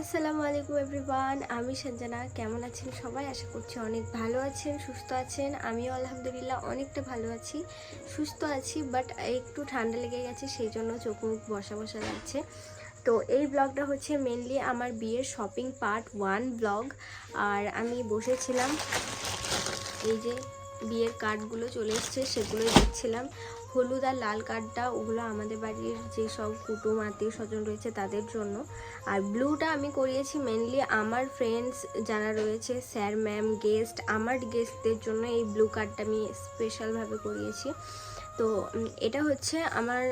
আসসালামু আলাইকুম এভরিওয়ান, আমি সঞ্জনা কেমন আছেন সবাই? আশা করছি অনেক ভালো আছেন, সুস্থ আছেন। আমিও আলহামদুলিল্লাহ অনেকটা ভালো আছি, সুস্থ আছি বাট একটু ঠান্ডা লেগে গেছে, সেই জন্য চোখ মুখ বসা বসা লাগছে তো এই ব্লগটা হচ্ছে মেনলি আমার বিয়ের শপিং পার্ট ওয়ান ব্লগ আর আমি বসেছিলাম, এই যে বিয়ের কার্ডগুলো চলে এসছে, সেগুলোই দেখছিলাম। হলুদ আর লাল কার্ডটা, ওগুলো আমাদের বাড়ির যে সব কুটুম, আত্মীয় স্বজন রয়েছে তাদের জন্য। আর ব্লুটা আমি করিয়েছি মেনলি আমার ফ্রেন্ডস যারা রয়েছে স্যার ম্যাম গেস্ট আমার গেস্টদের জন্য এই ব্লু কার্ডটা আমি স্পেশালভাবে করিয়েছি। তো এটা হচ্ছে আমার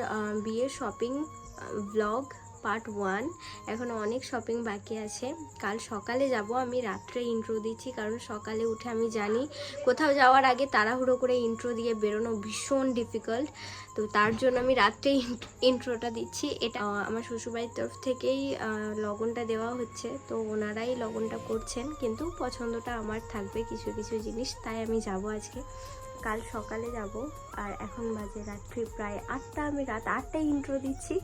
বিয়ের শপিং ব্লগ পার্ট ওয়ান এখন অনেক শপিং বাকি আছে। কাল সকালে যাব আমি, রাত্রে ইন্ট্রো দিচ্ছি, কারণ সকালে উঠে আমি জানি, কোথাও যাওয়ার আগে তাড়াহুড়ো করে ইন্ট্রো দিয়ে বেরোনো ভীষণ ডিফিকাল্ট তো তার জন্য আমি রাত্রে ইন্ট্রোটা দিচ্ছি। এটা আমার শ্বশুরবাড়ির তরফ থেকেই লগনটা দেওয়া হচ্ছে। তো ওনারাই লগনটা করছেন, কিন্তু পছন্দটা আমার থাকবে কিছু কিছু জিনিস, তাই আমি যাব আজকে। কাল সকালে যাব, আর এখন বাজে রাত্রি প্রায় আটটা, আমি রাত আটটায় ইন্ট্রো দিচ্ছি।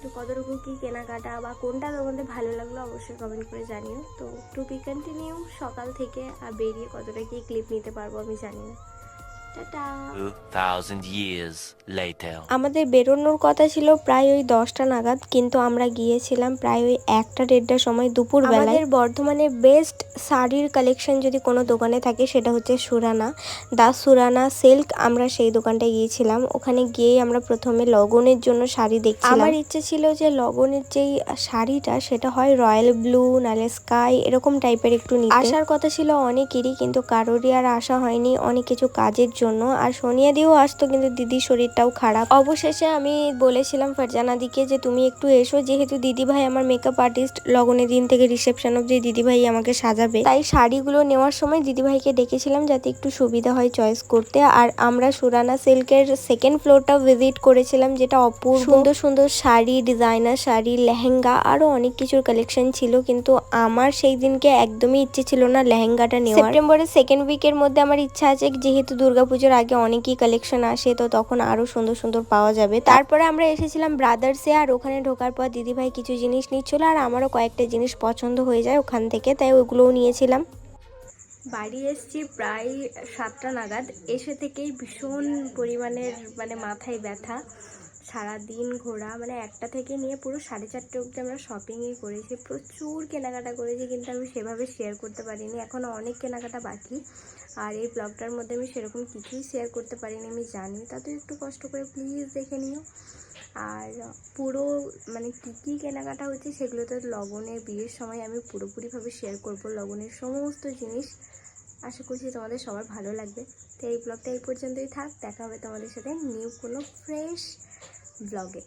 তো কতটুকু কী কেনাকাটা বা কোনটা তোমাদের ভালো লাগল অবশ্যই কমেন্ট করে জানিও। তো টু বি কন্টিনিউ সকাল থেকে আর বেরিয়ে কতটা কী ক্লিপ নিতে পারব আমি জানি না। আমাদের বেরোনোর কথা ছিল প্রায় ওই দশটা নাগাদ কিন্তু আমরা গিয়েছিলাম প্রায় ওই একটা দেড়টার সময় দুপুর আমাদের বর্ধমানে বেস্ট শাড়ির কালেকশন যদি কোনো দোকানে থাকে সেটা হচ্ছে সুরানা। দা সুরানা সিল্ক আমরা সেই দোকানটায় গিয়েছিলাম। ওখানে গিয়েই আমরা প্রথমে লগনের জন্য শাড়ি দেখছিলাম। আমার ইচ্ছে ছিল যে লগনের যেই শাড়িটা সেটা হয় রয়্যাল ব্লু নালে স্কাই এরকম টাইপের একটু নিতে। আসার কথা ছিল অনেকেরই কিন্তু কারোরই আর আসা হয়নি। অনেক কিছু কাজের জন্য। আর সোনিয়া দিও আসতো কিন্তু দিদির শরীরটাও খারাপ। অবশেষে আমি বলেছিলাম ফারজানা দিকে যে তুমি একটু এসো যেহেতু দিদি ভাই আমার মেকআপ আর্টিস্ট লগনের দিন থেকে রিসেপশন অবধি দিদি ভাই আমাকে সাজাবে। তাই শাড়িগুলো নেওয়ার সময় দিদি ভাইকে ডেকেছিলাম যাতে একটু সুবিধা হয় চয়েস করতে। আর আমরা সুরানা সিল্কের সেকেন্ড ফ্লোরটা ভিজিট করেছিলাম যেটা অপূর্ব। সুন্দর সুন্দর শাড়ি ডিজাইনার শাড়ি লেহেঙ্গা আরও অনেক কিছুর কালেকশন ছিল কিন্তু আমার সেই দিনকে একদমই ইচ্ছে ছিল না লেহেঙ্গাটা নেওয়ার। সেপ্টেম্বরের সেকেন্ড উইকের মধ্যে আমার ইচ্ছা আছে যেহেতু দুর্গাপুজোর আগে অনেকই কালেকশন আসে, তো তখন আরও সুন্দর সুন্দর পাওয়া যাবে। তারপরে আমরা এসেছিলাম ব্রাদার্সে আর ওখানে ঢোকার পর দিদিভাই কিছু জিনিস নিচ্ছিল, আর আমারও কয়েকটা জিনিস পছন্দ হয়ে যায় ওখান থেকে, তাই ওগুলোও নিয়েছিলাম। বাড়ি এসছি প্রায় সাতটা নাগাদ, এসে থেকেই ভীষণ পরিমাণের মানে মাথায় ব্যথা। সারা দিন ঘোরা মানে একটা থেকে নিয়ে পুরো সাড়ে চারটে অবধি আমরা শপিংই করেছি। প্রচুর কেনাকাটা করেছি, কিন্তু আমি সেভাবে শেয়ার করতে পারিনি। এখনও অনেক কেনাকাটা বাকি। আর এই ব্লগটার মধ্যে আমি সেরকম কিছুই শেয়ার করতে পারিনি, আমি জানি। তাতে একটু কষ্ট করে প্লিজ দেখে নিও। আর পুরো মানে কী কী কেনাকাটা হচ্ছে সেগুলো তো লগনের বিয়ের সময় আমি পুরোপুরিভাবে শেয়ার করব। লগনের সমস্ত জিনিস। আশা করছি তোমাদের সবার ভালো লাগবে। তো এই ব্লগটা এই পর্যন্তই থাক। দেখা হবে তোমাদের সাথে নিউ কোনো ফ্রেশ ব্লগে